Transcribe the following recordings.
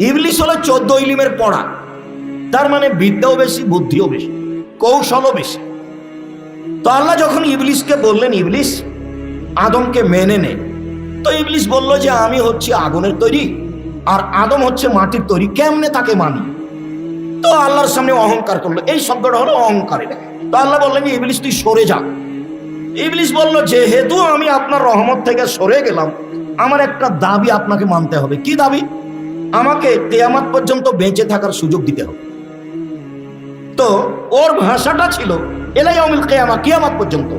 ইবলিস হলো চোদ্দ ইলিমের পড়া। তার মানে বিদ্যাও বেশি, বুদ্ধিও বেশি, কৌশলও বেশি। তো আল্লাহ যখন ইবলিশকে বললেন, ইবলিশ, আদমকে মেনে নে। তো ইবলিশ বলল যে, আমি হচ্ছি আগুনের তৈরি, আর আদম হচ্ছে মাটির তৈরি, কেমনে তাকে মানি? তো আল্লাহর সামনে অহংকার করল। এই শব্দটা হলো অহংকারের তো আল্লাহ বললেন যে ইবলিস তুই সরে যা। ইবলিশ বলল, যেহেতু আমি আপনার রহমত থেকে সরে গেলাম, আমার একটা দাবি আপনাকে মানতে হবে। কি দাবি? আমাকে কেয়ামাত পর্যন্ত বেঁচে থাকার সুযোগ দিতে হবে। তো ওর ভাষাটা ছিল এলাই অমিল কেয়ামা, কিয়ামাত পর্যন্ত।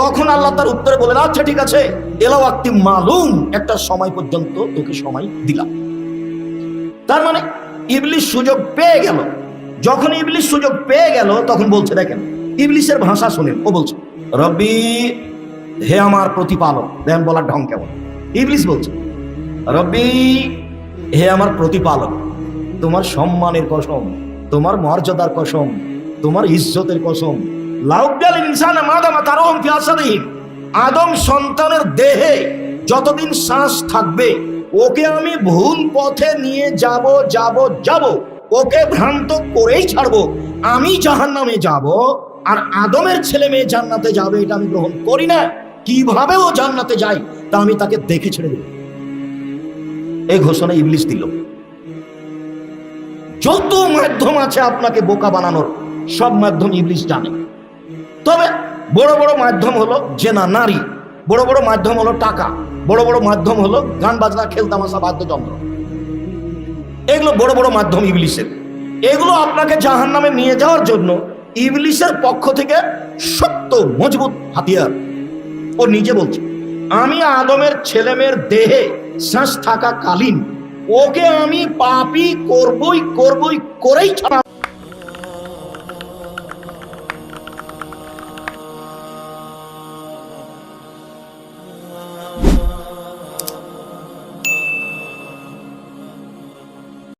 তখন আল্লাহ তার উত্তরে বলেন আচ্ছা ঠিক আছে এলাও একটি মালুম, একটা সময় পর্যন্ত তোকে সময় দিলাম। তার মানে ইবলিশ সুযোগ পেয়ে গেল। যখন ইবলিশ সুযোগ পেয়ে গেল, তখন বলছে, দেখেন ইবলিশের ভাষা শুনেন। ও বলছে, রব্বি, হে আমার প্রতিপালক। দেখেন বলার ঢং কেমন? ইবলিশ বলছে, রব্বি হে আমার প্রতিপালক, তোমার সম্মানের কসম, তোমার মর্যাদার কসম, তোমার ইজ্জতের কসম। লাউকাল ইনসান আদম সন্তানের দেহে যতদিন শ্বাস থাকবে, ওকে আমি ভুল পথে নিয়ে যাব যাব যাব, ওকে ভ্রান্ত করেই ছাড়বো। আমি জাহান্নামে যাব, আর আদমের ছেলে মেয়ে জান্নাতে যাবে, এটা আমি গ্রহণ করি না। কীভাবে ও জান্নাতে যায়, তা আমি তাকে দেখে ছেড়ে দেব। এই ঘোষণা ইবলিশ দিল। যত মাধ্যম আছে আপনাকে বোকা বানানোর, সব মাধ্যম ইবলিশ জানে। তবে বড় বড় মাধ্যম হলো জেনা, নারী। বড় বড় মাধ্যম হলো টাকা। বড় বড় মাধ্যম হলো গান, বাজনা খেলতামাশা বাদ্যযন্ত্র। এগুলো বড় বড় মাধ্যম ইবলিশের। এগুলো আপনাকে জাহান নামে নিয়ে যাওয়ার জন্য ইবলিশের পক্ষ থেকে সত্য মজবুত হাতিয়ার। ও নিজে বলছে আমি আদমের ছেলেমেয়ের দেহে শ্বাস থাকা কালীন। ওকে আমি পাপি করবই করবই করেই ছাড়া